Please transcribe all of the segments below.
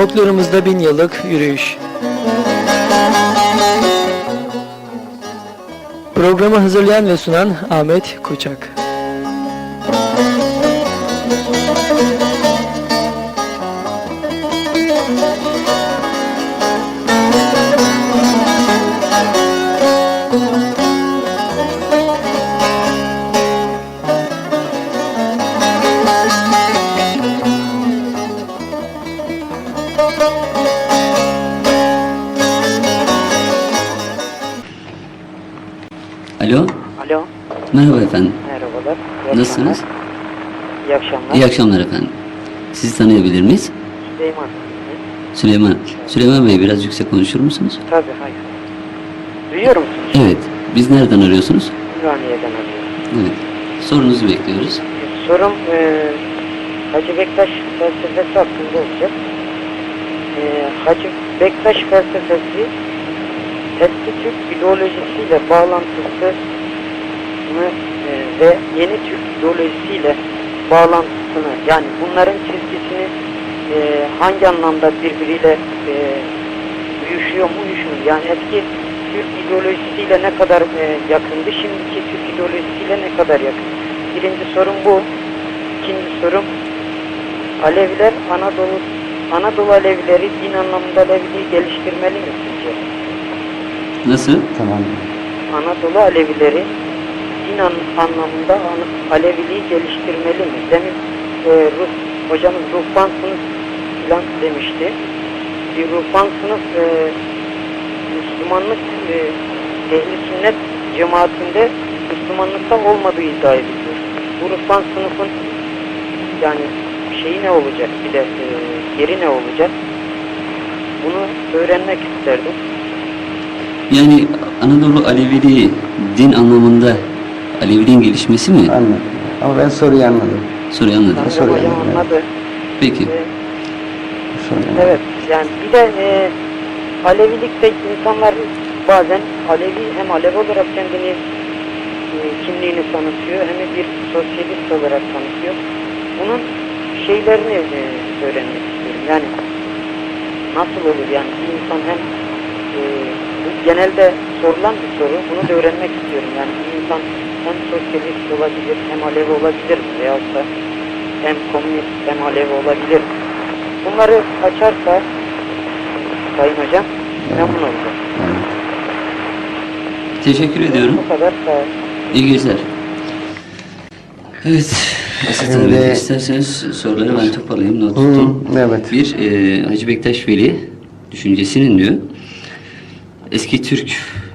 Folklorumuzda bin yıllık yürüyüş. Programı hazırlayan ve sunan Ahmet Koçak. Alo, Alo, merhaba efendim. merhabalar. İyi Nasılsınız? akşamlar. İyi akşamlar. İyi akşamlar efendim. Sizi tanıyabilir miyiz? Süleyman. Süleyman. Süleyman Bey biraz yüksek konuşur musunuz? Tabii, hayır. Duyuyor musunuz? Evet. Biz nereden arıyorsunuz? Ümraniye'den arıyorum. Evet. Sorunuzu bekliyoruz. Sorum e, Hacı Bektaş felsefesi hakkında olacak. E, Hacı Bektaş felsefesi eski Türk ideolojisiyle bağlantısını e, ve yeni Türk ideolojisiyle bağlantısını yani bunların çizgisini e, hangi anlamda birbiriyle e, uyuşuyor mu uyuşmuyor mu? Yani eski Türk ideolojisiyle ne kadar e, yakındı, şimdiki Türk ideolojisiyle ne kadar yakın? Birinci sorum bu. İkinci sorum Aleviler Anadolu Anadolu Alevileri din anlamında Aleviliği geliştirmeli mi? Nasıl? Tamam. Anadolu Alevileri din an- anlamında An- Aleviliği geliştirmeli mi? Demin e, ruh, hocamız ruhban sınıf filan demişti. Bir ruhban sınıf e, Müslümanlık e, ehli sünnet cemaatinde Müslümanlıkta olmadığı iddia ediliyor. Bu ruhban sınıfın yani şeyi ne olacak bir de e, yeri ne olacak? Bunu öğrenmek isterdim. Yani Anadolu Aleviliği din anlamında Aleviliğin gelişmesi mi? Anladım. Ama ben soruyu anladım. Soruyu anladım. Soruyorum, hocam evet. anladı. Peki. Soruyu anladım. Evet yani bir de e, Alevilikte insanlar bazen Alevi hem Alevi olarak kendini e, kimliğini tanıtıyor hem de bir sosyalist olarak tanıtıyor. Bunun şeylerini e, öğrenmek istiyorum. Yani nasıl olur yani bir insan hem e, genelde sorulan bir soru. Bunu da öğrenmek istiyorum. Yani bir insan hem sosyalist olabilir hem Alevi olabilir mi? Veyahut da hem komünist hem Alevi olabilir mi? Bunları açarsa Sayın Hocam memnun olacağım. Evet. Teşekkür ediyorum. Bu kadar sağ olun. İyi geceler. Evet. Esat Şimdi- abi isterseniz soruları ben toparlayayım not tuttum. Hı, evet. Bir, e, Hacı Bektaş Veli düşüncesinin diyor. Eski Türk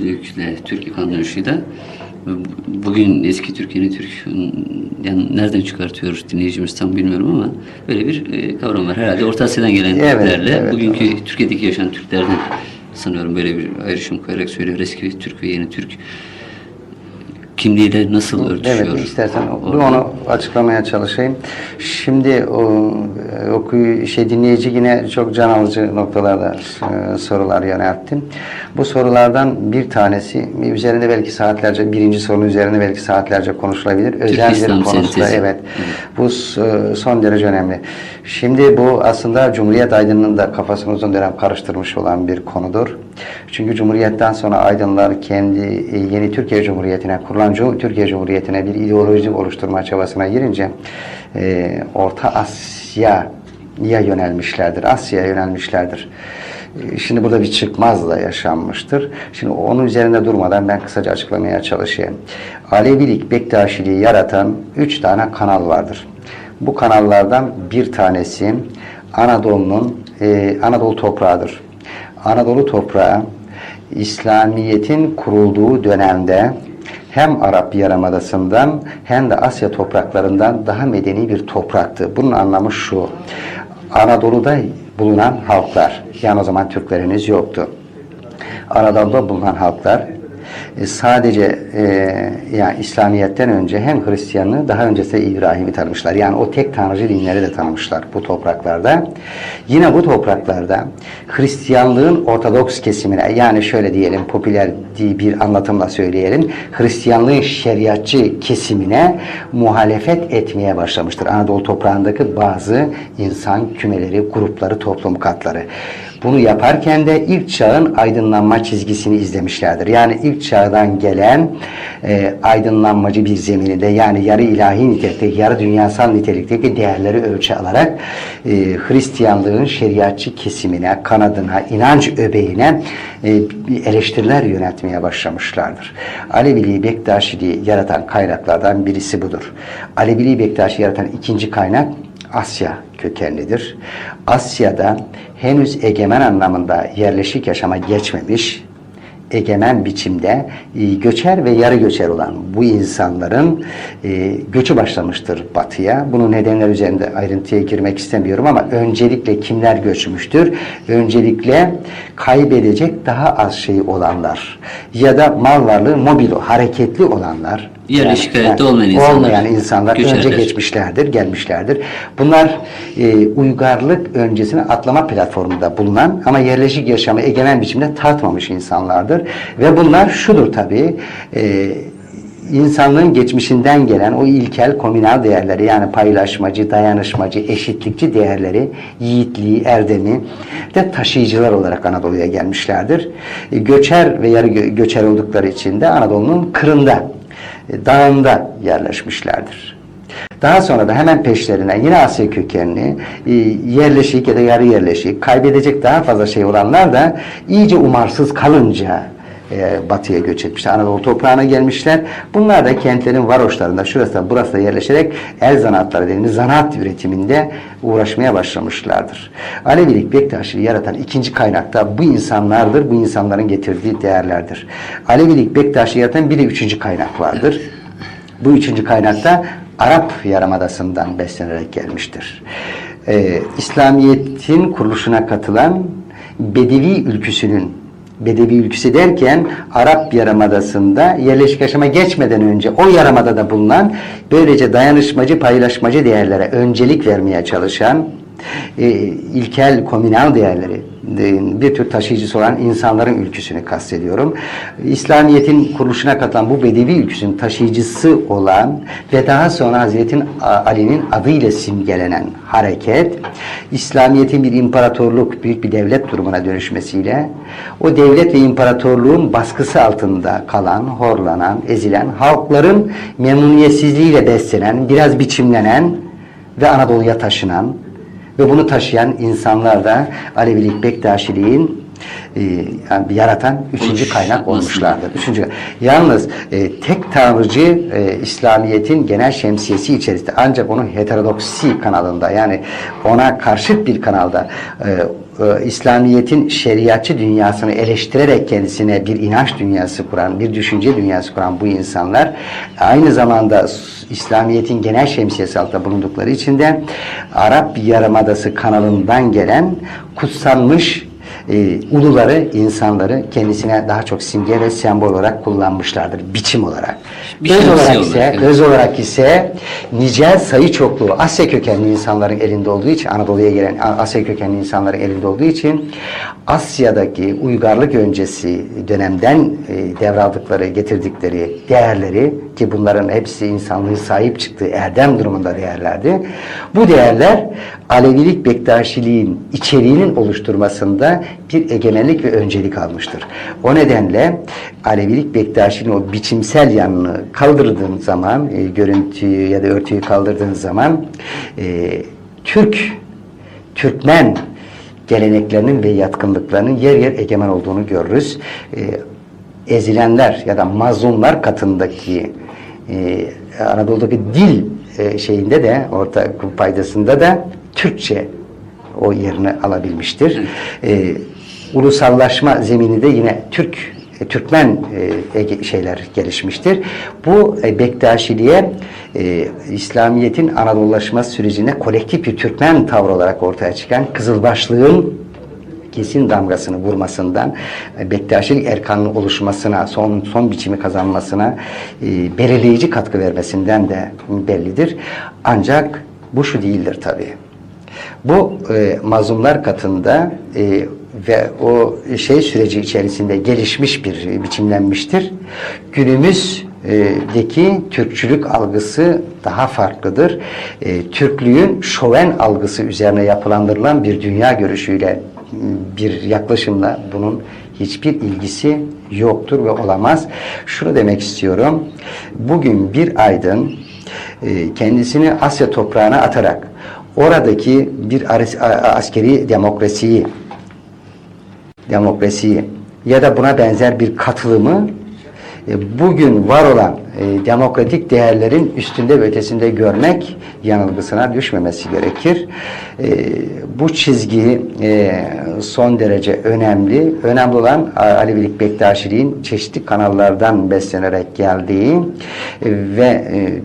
ile Türk anlayışıyla bugün eski Türk yeni Türk yani nereden çıkartıyor dinleyicimiz tam bilmiyorum ama böyle bir e, kavram var. Herhalde Orta Asya'dan gelen Evet, Türklerle evet, bugünkü Türkiye'deki yaşayan Türklerden sanıyorum böyle bir ayrışım koyarak söylüyor. Eski Türk ve yeni Türk kimliğiyle nasıl örtüşüyor? Evet, istersen Orada. onu açıklamaya çalışayım. Şimdi o, okuyu şey dinleyici yine çok can alıcı noktalarda e, sorular yönelttim. Bu sorulardan bir tanesi üzerinde belki saatlerce birinci sorunun üzerinde belki saatlerce konuşulabilir. Özel bir konusu da sentezi. evet. Bu e, son derece önemli. Şimdi bu aslında Cumhuriyet aydınının da kafasını uzun dönem karıştırmış olan bir konudur. Çünkü Cumhuriyet'ten sonra aydınlar kendi e, yeni Türkiye Cumhuriyeti'ne kurulan Türkiye Cumhuriyeti'ne bir ideoloji oluşturma çabasına girince e, Orta Asya'ya yönelmişlerdir. Asya'ya yönelmişlerdir. E, Şimdi burada bir çıkmaz da yaşanmıştır. Şimdi onun üzerinde durmadan ben kısaca açıklamaya çalışayım. Alevilik, Bektaşiliği yaratan üç tane kanal vardır. Bu kanallardan bir tanesi Anadolu'nun e, Anadolu toprağıdır. Anadolu toprağı İslamiyet'in kurulduğu dönemde hem Arap Yarımadası'ndan hem de Asya topraklarından daha medeni bir topraktı. Bunun anlamı şu. Anadolu'da bulunan halklar, yani o zaman Türkler henüz yoktu. Anadolu'da bulunan halklar e, sadece e, yani İslamiyet'ten önce hem Hristiyanlığı daha öncesinde İbrahim'i tanımışlar. Yani o tek tanrıcı dinleri de tanımışlar bu topraklarda. Yine bu topraklarda Hristiyanlığın Ortodoks kesimine yani şöyle diyelim popüler bir anlatımla söyleyelim. Hristiyanlığın şeriatçı kesimine muhalefet etmeye başlamıştır. Anadolu toprağındaki bazı insan kümeleri, grupları, toplum katları. Bunu yaparken de ilk çağın aydınlanma çizgisini izlemişlerdir. Yani ilk çağdan gelen e, aydınlanmacı bir zemininde yani yarı ilahi nitelikteki, yarı dünyasal nitelikteki değerleri ölçü alarak e, Hristiyanlığın şeriatçı kesimine, kanadına, inanç öbeğine e, eleştiriler yönetmeye başlamışlardır. Aleviliği, Bektaşiliği yaratan kaynaklardan birisi budur. Aleviliği, Bektaşi yaratan ikinci kaynak Asya kökenlidir. Asya'da henüz egemen anlamında yerleşik yaşama geçmemiş, egemen biçimde e, göçer ve yarı göçer olan bu insanların e, göçü başlamıştır batıya. Bunun nedenler üzerinde ayrıntıya girmek istemiyorum ama öncelikle kimler göçmüştür? Öncelikle kaybedecek daha az şey olanlar ya da mal varlığı mobil, hareketli olanlar. Yerleşik hayatta olmayan insanlar. Olmayan insanlar önce Göçerler. geçmişlerdir, gelmişlerdir. Bunlar e, uygarlık öncesine atlama platformunda bulunan ama yerleşik yaşamı egemen biçimde tatmamış insanlardır. Ve bunlar şudur tabii, e, insanlığın geçmişinden gelen o ilkel komünal değerleri yani paylaşmacı, dayanışmacı, eşitlikçi değerleri, yiğitliği, erdemi de taşıyıcılar olarak Anadolu'ya gelmişlerdir. E, göçer ve yarı gö- göçer oldukları için de Anadolu'nun kırında, dağında yerleşmişlerdir. Daha sonra da hemen peşlerine yine Asya kökenli e, yerleşik ya da yarı yerleşik kaybedecek daha fazla şey olanlar da iyice umarsız kalınca e, batıya göç etmişler. Anadolu toprağına gelmişler. Bunlar da kentlerin varoşlarında şurası da burası da yerleşerek el zanatları dediğimiz zanaat üretiminde uğraşmaya başlamışlardır. Alevilik Bektaşi'yi yaratan ikinci kaynak bu insanlardır. Bu insanların getirdiği değerlerdir. Alevilik Bektaşi'yi yaratan bir de üçüncü kaynak vardır. Bu üçüncü kaynakta Arap Yarımadası'ndan beslenerek gelmiştir. Ee, İslamiyet'in kuruluşuna katılan Bedevi ülküsünün Bedevi ülküsü derken Arap Yarımadası'nda yerleşik yaşama geçmeden önce o yarımadada bulunan böylece dayanışmacı, paylaşmacı değerlere öncelik vermeye çalışan e, ilkel komünal değerleri bir tür taşıyıcısı olan insanların ülküsünü kastediyorum. İslamiyet'in kuruluşuna katılan bu Bedevi ülküsünün taşıyıcısı olan ve daha sonra Hazreti Ali'nin adıyla simgelenen hareket, İslamiyet'in bir imparatorluk, büyük bir devlet durumuna dönüşmesiyle o devlet ve imparatorluğun baskısı altında kalan, horlanan, ezilen halkların memnuniyetsizliğiyle beslenen, biraz biçimlenen ve Anadolu'ya taşınan ve bunu taşıyan insanlar da Alevilik, Bektaşiliğin e, yani yaratan üçüncü kaynak olmuşlardır. Üçüncü. Yalnız e, tek tanrıcı e, İslamiyet'in genel şemsiyesi içerisinde ancak onun heterodoksi kanalında yani ona karşıt bir kanalda e, e, İslamiyet'in şeriatçı dünyasını eleştirerek kendisine bir inanç dünyası kuran, bir düşünce dünyası kuran bu insanlar aynı zamanda İslamiyet'in genel şemsiyesi altında bulundukları için de Arap Yarımadası kanalından gelen kutsanmış e, uluları, insanları kendisine daha çok simge ve sembol olarak kullanmışlardır, biçim olarak. Bir öz şemsiye olarak olarak, ise, evet. öz olarak ise nicel sayı çokluğu Asya kökenli insanların elinde olduğu için, Anadolu'ya gelen Asya kökenli insanların elinde olduğu için Asya'daki uygarlık öncesi dönemden e, devraldıkları, getirdikleri değerleri ki bunların hepsi insanlığı sahip çıktığı erdem durumunda değerlerdi. Bu değerler Alevilik Bektaşiliğin içeriğinin oluşturmasında bir egemenlik ve öncelik almıştır. O nedenle Alevilik Bektaşiliğin o biçimsel yanını kaldırdığın zaman, e, görüntüyü ya da örtüyü kaldırdığın zaman e, Türk, Türkmen geleneklerinin ve yatkınlıklarının yer yer egemen olduğunu görürüz. E, ezilenler ya da mazlumlar katındaki e, Anadolu'daki dil e, şeyinde de orta paydasında da Türkçe o yerini alabilmiştir. E, ulusallaşma zemini de yine Türk e, Türkmen e, şeyler gelişmiştir. Bu e, Bektaşiliğe e, İslamiyet'in Anadolulaşma sürecine kolektif bir Türkmen tavrı olarak ortaya çıkan Kızılbaşlığın kesin damgasını vurmasından, e, Bektaşilik erkanının oluşmasına, son son biçimi kazanmasına e, belirleyici katkı vermesinden de bellidir. Ancak bu şu değildir tabii. Bu e, mazlumlar katında e, ve o şey süreci içerisinde gelişmiş bir e, biçimlenmiştir. Günümüzdeki Türkçülük algısı daha farklıdır. E, Türklüğün şoven algısı üzerine yapılandırılan bir dünya görüşüyle bir yaklaşımla bunun hiçbir ilgisi yoktur ve olamaz. Şunu demek istiyorum. Bugün bir aydın e, kendisini Asya toprağına atarak oradaki bir askeri demokrasiyi demokrasiyi ya da buna benzer bir katılımı e, bugün var olan e, demokratik değerlerin üstünde ve ötesinde görmek yanılgısına düşmemesi gerekir. E, bu çizgi son derece önemli. Önemli olan A- Alevilik Bektaşiliğin çeşitli kanallardan beslenerek geldiği ve e,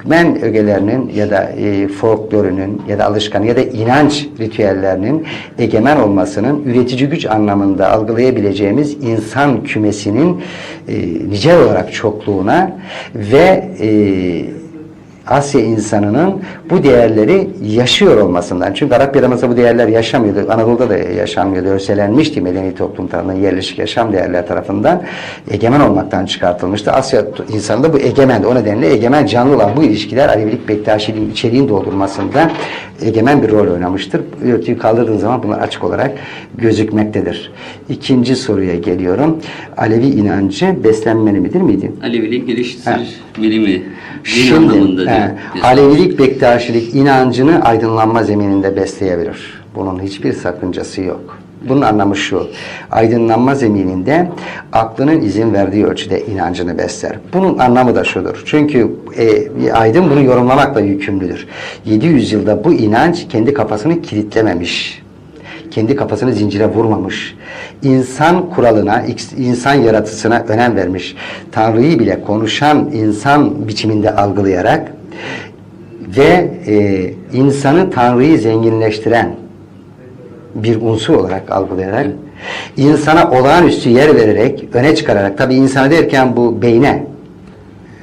Türkmen ögelerinin ya da e, folklorunun ya da alışkan ya da inanç ritüellerinin egemen olmasının üretici güç anlamında algılayabileceğimiz insan kümesinin e, nicel olarak çokluğuna ve e, Asya insanının bu değerleri yaşıyor olmasından. Çünkü Arap Yarımadası'nda bu değerler yaşamıyordu. Anadolu'da da yaşanmıyordu. Örselenmişti medeni toplum tarafından, yerleşik yaşam değerler tarafından egemen olmaktan çıkartılmıştı. Asya insanında bu egemen. O nedenle egemen canlı olan bu ilişkiler Alevilik Bektaşiliğin içeriğin doldurmasında egemen bir rol oynamıştır. Örtüyü kaldırdığın zaman bunlar açık olarak gözükmektedir. İkinci soruya geliyorum. Alevi inancı beslenmeli midir miydi? Alevilik geliştirmeli mi? Din Şimdi anlamında diyor. Alevilik, Bektaşilik inancını aydınlanma zemininde besleyebilir. Bunun hiçbir sakıncası yok. Bunun anlamı şu. Aydınlanma zemininde aklının izin verdiği ölçüde inancını besler. Bunun anlamı da şudur. Çünkü e, bir aydın bunu yorumlamakla yükümlüdür. 700 yılda bu inanç kendi kafasını kilitlememiş kendi kafasını zincire vurmamış. İnsan kuralına, insan yaratısına önem vermiş. Tanrı'yı bile konuşan insan biçiminde algılayarak ve e, insanı Tanrı'yı zenginleştiren bir unsur olarak algılayarak insana olağanüstü yer vererek öne çıkararak tabi insana derken bu beyne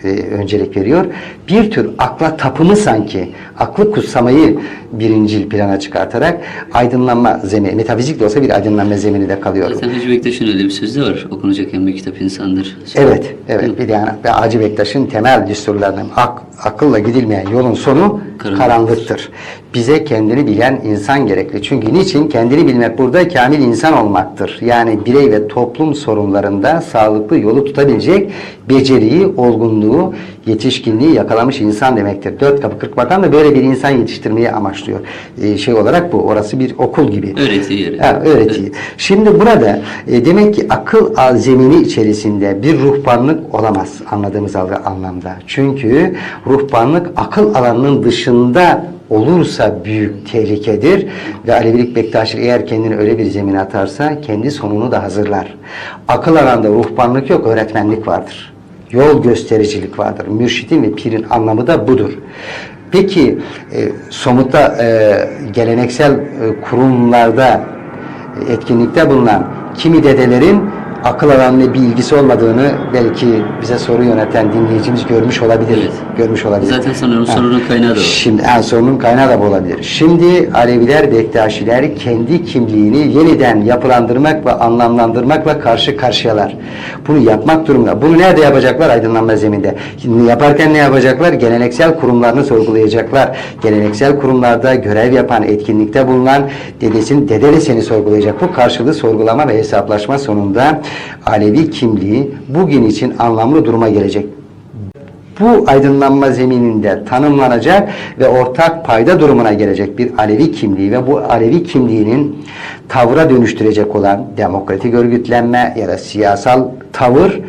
öncelik veriyor. Bir tür akla tapımı sanki aklı kutsamayı birincil plana çıkartarak aydınlanma zemini, metafizik de olsa bir aydınlanma zemini de kalıyor. Zaten Hacı Bektaş'ın öyle bir sözü de var. Okunacak en büyük kitap insandır. Evet, evet. Bir de yani Hacı Bektaş'ın temel düsturlarından ak, akılla gidilmeyen yolun sonu Karanlıktır. karanlıktır. Bize kendini bilen insan gerekli. Çünkü niçin? Kendini bilmek burada kamil insan olmaktır. Yani birey ve toplum sorunlarında sağlıklı yolu tutabilecek beceriyi, olgunluğu, yetişkinliği yakalamış insan demektir. Dört kapı kırk bakan da böyle bir insan yetiştirmeyi amaçlıyor. Ee, şey olarak bu. Orası bir okul gibi. Öğretiyi yeri. Ha, öğretiyi. Şimdi burada e, demek ki akıl zemini içerisinde bir ruhbanlık olamaz anladığımız anlamda. Çünkü ruhbanlık akıl alanının dışında olursa büyük tehlikedir ve Alevilik Bektaşi eğer kendini öyle bir zemine atarsa kendi sonunu da hazırlar. Akıl alanda ruhbanlık yok, öğretmenlik vardır. Yol göstericilik vardır. Mürşidin ve pirin anlamı da budur. Peki e, somutta e, geleneksel e, kurumlarda e, etkinlikte bulunan kimi dedelerin akıl alanına bir ilgisi olmadığını belki bize soru yöneten dinleyicimiz görmüş olabilir. Evet. Görmüş olabilir. Zaten sanırım Ha. sorunun kaynağı da o. Şimdi en sorunun kaynağı da bu olabilir. Şimdi Aleviler, Bektaşiler kendi kimliğini yeniden yapılandırmak ve anlamlandırmakla karşı karşıyalar. Bunu yapmak durumunda. Bunu nerede yapacaklar? Aydınlanma zeminde. Şimdi yaparken ne yapacaklar? Geleneksel kurumlarını sorgulayacaklar. Geleneksel kurumlarda görev yapan, etkinlikte bulunan dedesin, dede de seni sorgulayacak. Bu karşılığı sorgulama ve hesaplaşma sonunda Alevi kimliği bugün için anlamlı duruma gelecek. Bu aydınlanma zemininde tanımlanacak ve ortak payda durumuna gelecek bir Alevi kimliği ve bu Alevi kimliğinin tavra dönüştürecek olan demokratik örgütlenme ya da siyasal tavır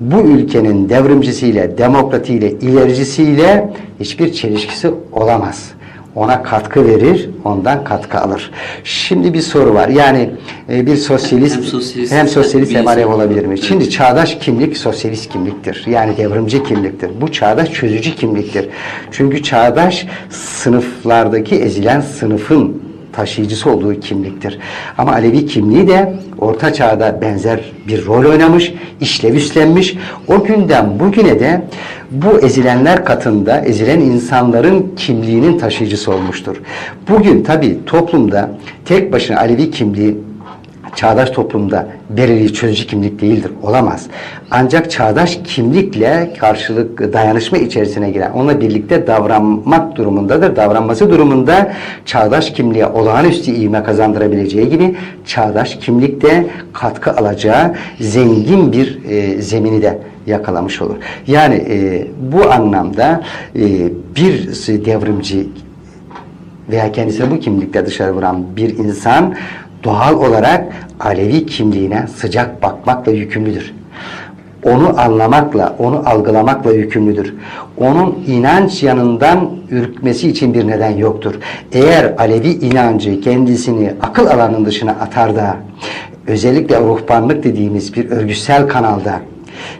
bu ülkenin devrimcisiyle, demokratiyle, ilericisiyle hiçbir çelişkisi olamaz ona katkı verir, ondan katkı alır. Şimdi bir soru var. Yani e, bir sosyalist Hem sosyalist, hem sosyalist hem Alev olabilir mi? Evet. Şimdi çağdaş kimlik sosyalist kimliktir. Yani devrimci kimliktir. Bu çağdaş çözücü kimliktir. Çünkü çağdaş sınıflardaki ezilen sınıfın taşıyıcısı olduğu kimliktir. Ama Alevi kimliği de Orta Çağ'da benzer bir rol oynamış, işlev üstlenmiş. O günden bugüne de bu ezilenler katında ezilen insanların kimliğinin taşıyıcısı olmuştur. Bugün tabi toplumda tek başına Alevi kimliği çağdaş toplumda belirli çözücü kimlik değildir, olamaz. Ancak çağdaş kimlikle karşılık dayanışma içerisine giren, onunla birlikte davranmak durumundadır. Davranması durumunda çağdaş kimliğe olağanüstü ivme kazandırabileceği gibi çağdaş kimlikte katkı alacağı zengin bir e, zemini de yakalamış olur. Yani e, bu anlamda e, bir devrimci veya kendisini bu kimlikle dışarı vuran bir insan doğal olarak Alevi kimliğine sıcak bakmakla yükümlüdür. Onu anlamakla, onu algılamakla yükümlüdür. Onun inanç yanından ürkmesi için bir neden yoktur. Eğer Alevi inancı kendisini akıl alanının dışına atar da özellikle ruhbanlık dediğimiz bir örgütsel kanalda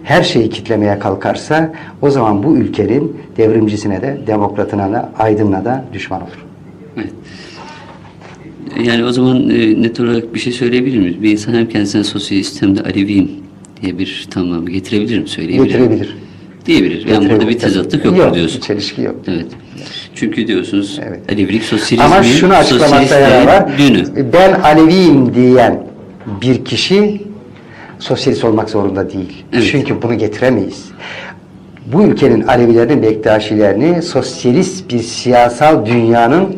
her şeyi kitlemeye kalkarsa o zaman bu ülkenin devrimcisine de, demokratına da, aydınına da düşman olur. Evet. Yani o zaman e, net olarak bir şey söyleyebilir miyiz? Bir insan hem kendisine sosyalist hem de Aleviyim diye bir tamamı getirebilir mi? Söyleyebilir mi? Getirebilir. Diyebilir. Yani burada bir Getirebilir. tezatlık yok, yok diyorsun. bir çelişki yok. Evet. Çünkü diyorsunuz Evet. Alevilik sosyalizmin, Ama şunu açıklamakta yarar var. dünü. Ben Aleviyim diyen bir kişi sosyalist olmak zorunda değil. Evet. Çünkü bunu getiremeyiz. Bu ülkenin Alevilerini, Bektaşilerini sosyalist bir siyasal dünyanın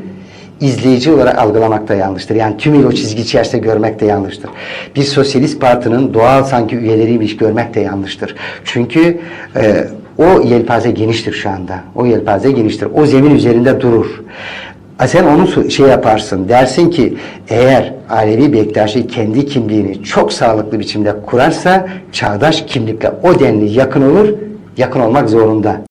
izleyici olarak algılamak da yanlıştır. Yani tümüyle o çizgi içerisinde görmek de yanlıştır. Bir sosyalist partinin doğal sanki üyeleriymiş görmek de yanlıştır. Çünkü e, o yelpaze geniştir şu anda. O yelpaze geniştir. O zemin üzerinde durur. Sen onu şey yaparsın dersin ki eğer Alevi Bektaşi kendi kimliğini çok sağlıklı biçimde kurarsa çağdaş kimlikle o denli yakın olur, yakın olmak zorunda.